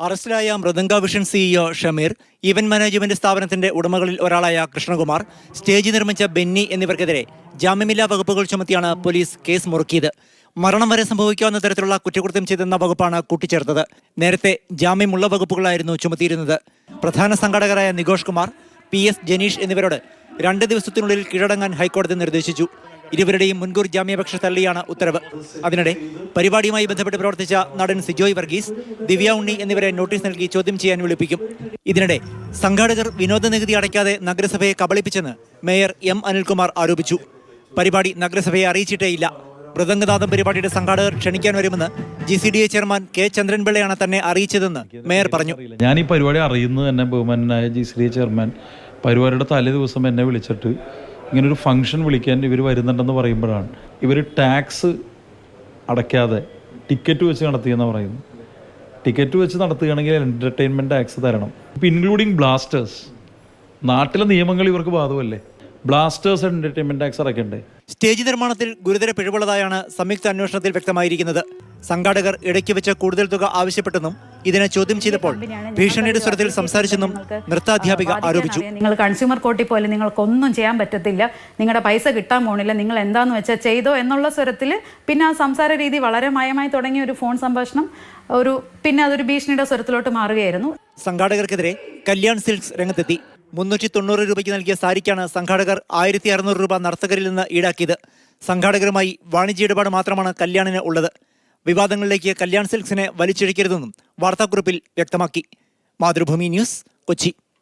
അറസ്റ്റിലായ Mridanga vision CEO Shameer event management സ്ഥാപനത്തിന്റെ ഉടമകളിൽ ഒരാളായ കൃഷ്ണകുമാർ സ്റ്റേജ് നിർമ്മിച്ച ബെന്നി എന്നിവർക്കെതിരെ ജാമ്യമില്ലാ വകുപ്പുകൾ ചുമത്തിയാണ് പോലീസ് കേസ് മുറുക്കിയത്. മരണം വരെ സംഭവിക്കാവുന്ന തരത്തിലുള്ള കുറ്റകൃത്യം ചെയ്തെന്ന വകുപ്പാണ് കൂട്ടിച്ചേർത്തത്. നേരത്തെ ജാമ്യമുള്ള വകുപ്പുകളായിരുന്നു ചുമത്തിയിരുന്നത്. പ്രധാന സംഘാടകരായ നികോഷ് കുമാർ പി എസ് ജനീഷ് എന്നിവരോട് രണ്ട് ദിവസത്തിനുള്ളിൽ കീഴടങ്ങാൻ ഹൈക്കോടതി നിർദ്ദേശിച്ചു. ഇരുവരുടെയും മുൻകൂർ ജാമ്യാപേക്ഷ തള്ളിയാണ് ഉത്തരവ്. അതിനിടെ പരിപാടിയുമായി ബന്ധപ്പെട്ട് പ്രവർത്തിച്ച നടൻ സിജോയ് വർഗീസ് ദിവ്യ ഉണ്ണി എന്നിവരെ നോട്ടീസ് നൽകി ചോദ്യം ചെയ്യാൻ വിളിപ്പിക്കും. ഇതിനിടെ സംഘാടകർ വിനോദ നികുതി അടയ്ക്കാതെ നഗരസഭയെ കബളിപ്പിച്ചെന്ന് മേയർ എം അനിൽകുമാർ ആരോപിച്ചു. പരിപാടി നഗരസഭയെ അറിയിച്ചിട്ടേയില്ല മൃദംഗനാഥം പരിപാടിയുടെ സംഘാടകർ ക്ഷണിക്കാൻ വരുമെന്ന് G C D A chairman K ചന്ദ്രൻപിള്ളയാണ് തന്നെ അറിയിച്ചതെന്ന് മേയർ പറഞ്ഞു. ഞാൻ ഈ പരിപാടി അറിയുന്നത് തന്നെ ബഹുമാനായ G C D A chairman പരിപാടിയുടെ തലേ ദിവസം എന്നെ വിളിച്ചിട്ട് ഇങ്ങനൊരു ഫംഗ്ഷൻ വിളിക്കാൻ ഇവർ വരുന്നുണ്ടെന്ന് പറയുമ്പോഴാണ്. ഇവർ ടാക്സ് അടയ്ക്കാതെ ടിക്കറ്റ് വെച്ച് നടത്തിയെന്ന് പറയുന്നു ടിക്കറ്റ് വെച്ച് നടത്തുകയാണെങ്കിൽ എന്റർടൈൻമെന്റ് ടാക്സ് തരണം. ഇപ്പം ഇൻക്ലൂഡിങ് ബ്ലാസ്റ്റേഴ്സ് നാട്ടിലെ നിയമങ്ങൾ ഇവർക്ക് ബാധകമല്ലേ? ബ്ലാസ്റ്റേഴ്സ് എന്റർടൈൻമെന്റ് ടാക്സ് അടയ്ക്കണ്ടേ? സ്റ്റേജ് നിർമ്മാണത്തിൽ ഗുരുതര പിഴവുള്ളതായാണ് സംയുക്ത അന്വേഷണത്തിൽ വ്യക്തമായിരിക്കുന്നത്. സംഘാടകർ ഇടയ്ക്ക് വെച്ച് കൂടുതൽ തുക ആവശ്യപ്പെട്ടെന്നും ഇതിനെ ചോദ്യം ചെയ്തപ്പോൾ ഭീഷണിയുടെ സ്വരത്തിൽ സംസാരിച്ചെന്നും നൃത്താധ്യാപിക ആരോപിച്ചു. നിങ്ങൾ കൺസ്യൂമർ കോർട്ടിൽ പോലെ നിങ്ങൾക്കൊന്നും ചെയ്യാൻ പറ്റത്തില്ല. നിങ്ങളുടെ പൈസ കിട്ടാൻ പോണില്ല. നിങ്ങൾ എന്താന്ന് വെച്ചാൽ ചെയ്തോ എന്നുള്ള സ്വരത്തിൽ പിന്നെ ആ സംസാര രീതി വളരെ മയമായി തുടങ്ങിയ ഒരു ഫോൺ സംഭാഷണം ഒരു പിന്നെ അതൊരു ഭീഷണിയുടെ സ്വരത്തിലോട്ട് മാറുകയായിരുന്നു. സംഘാടകർക്കെതിരെ കല്യാൺ സിൽക്സ് രംഗത്തെത്തി. മുന്നൂറ്റി തൊണ്ണൂറ് രൂപയ്ക്ക് നൽകിയ സാരിക്കാണ് സംഘാടകർ ആയിരത്തി അറുന്നൂറ് രൂപ നർത്തകരിൽ നിന്ന് ഈടാക്കിയത്. സംഘാടകരുമായി വാണിജ്യ ഇടപാട് മാത്രമാണ് കല്യാണിന് ഉള്ളത്. വിവാദങ്ങളിലേക്ക് കല്യാൺ സിൽക്സിനെ വലിച്ചിഴക്കരുതെന്നും വാർത്താക്കുറിപ്പിൽ വ്യക്തമാക്കി. മാതൃഭൂമി ന്യൂസ് കൊച്ചി.